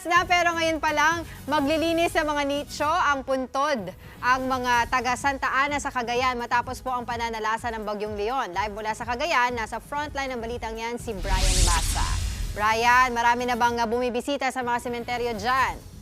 oras na pero ngayon pa lang maglilinis sa mga nicho ang puntod ang mga taga Santa Ana sa Cagayan matapos po ang pananalasa ng Bagyong Leon. Live mula sa Cagayan, nasa frontline ng balitang yan si Brian Basa. Brian, marami na bang bumibisita sa mga sementeryo dyan?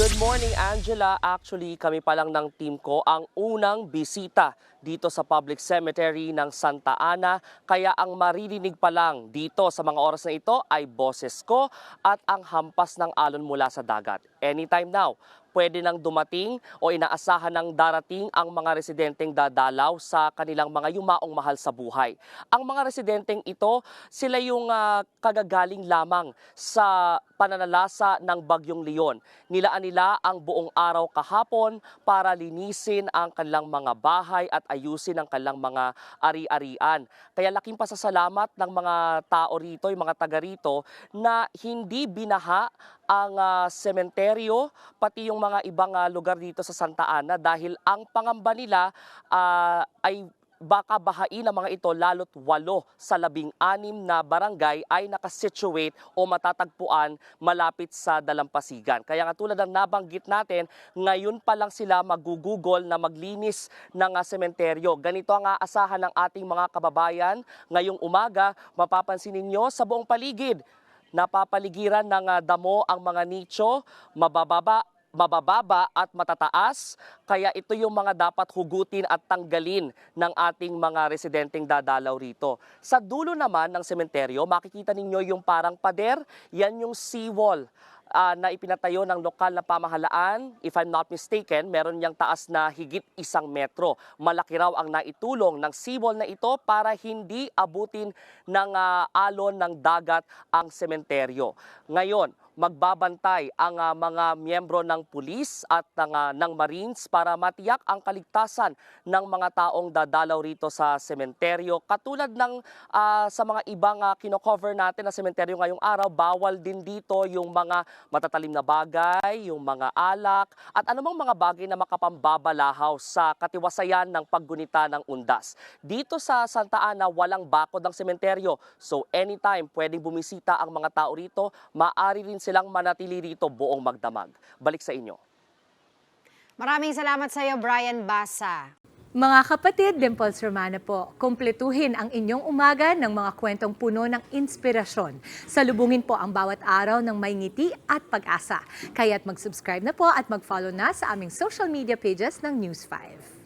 Good morning, Angela. Actually, kami pa lang ng team ko ang unang bisita dito sa public cemetery ng Santa Ana. Kaya ang maririnig pa lang dito sa mga oras na ito ay boses ko at ang hampas ng alon mula sa dagat. Anytime now, pwede nang dumating o inaasahan ng darating ang mga residenteng dadalaw sa kanilang mga yumaong mahal sa buhay. Ang mga residenteng ito, sila yung ah, kagagaling lamang sa pananalasa ng Bagyong Leon. Nilaan nila ang buong araw kahapon para linisin ang kanilang mga bahay at ayusin ang kanilang mga ari-arian. Kaya laking pasasalamat ng mga tao rito, yung mga taga rito, na hindi binaha ang sementeryo, pati yung mga ibang ah, lugar dito sa Santa Ana dahil ang pangamba nila ah, ay baka bahain ang mga ito lalo't walo sa labing anim na barangay ay nakasituate o matatagpuan malapit sa dalampasigan. Kaya nga tulad ng nabanggit natin, ngayon pa lang sila magugugol na maglinis ng ah, sementeryo. Ganito ang aasahan ng ating mga kababayan ngayong umaga. Mapapansin ninyo sa buong paligid, napapaligiran ng damo ang mga nicho, mabababa mabababa at matataas, kaya ito yung mga dapat hugutin at tanggalin ng ating mga residenteng dadalaw rito. Sa dulo naman ng sementeryo, makikita ninyo yung parang pader, yan yung seawall ah, na ipinatayo ng lokal na pamahalaan. If I'm not mistaken, meron niyang taas na higit isang metro. Malaki raw ang naitulong ng seawall na ito para hindi abutin ng ah, alon ng dagat ang sementeryo. Ngayon, magbabantay ang ah, mga miyembro ng pulis at ng, ah, ng Marines para matiyak ang kaligtasan ng mga taong dadalaw rito sa sementeryo. Katulad ng ah, sa mga ibang uh, kino-cover natin na sementeryo ngayong araw, bawal din dito yung mga matatalim na bagay, yung mga alak, at anumang mga bagay na makapambabalahaw sa katiwasayan ng paggunita ng undas. Dito sa Santa Ana, walang bakod ng sementeryo. So anytime pwedeng bumisita ang mga tao rito, maaari rin silang manatili rito buong magdamag. Balik sa inyo. Maraming salamat sa iyo, Brian Basa. Mga kapatid, Dimples Romana po, kumpletuhin ang inyong umaga ng mga kwentong puno ng inspirasyon. Salubungin po ang bawat araw ng may ngiti at pag-asa. Kaya't mag-subscribe na po at mag-follow na sa aming social media pages ng News 5.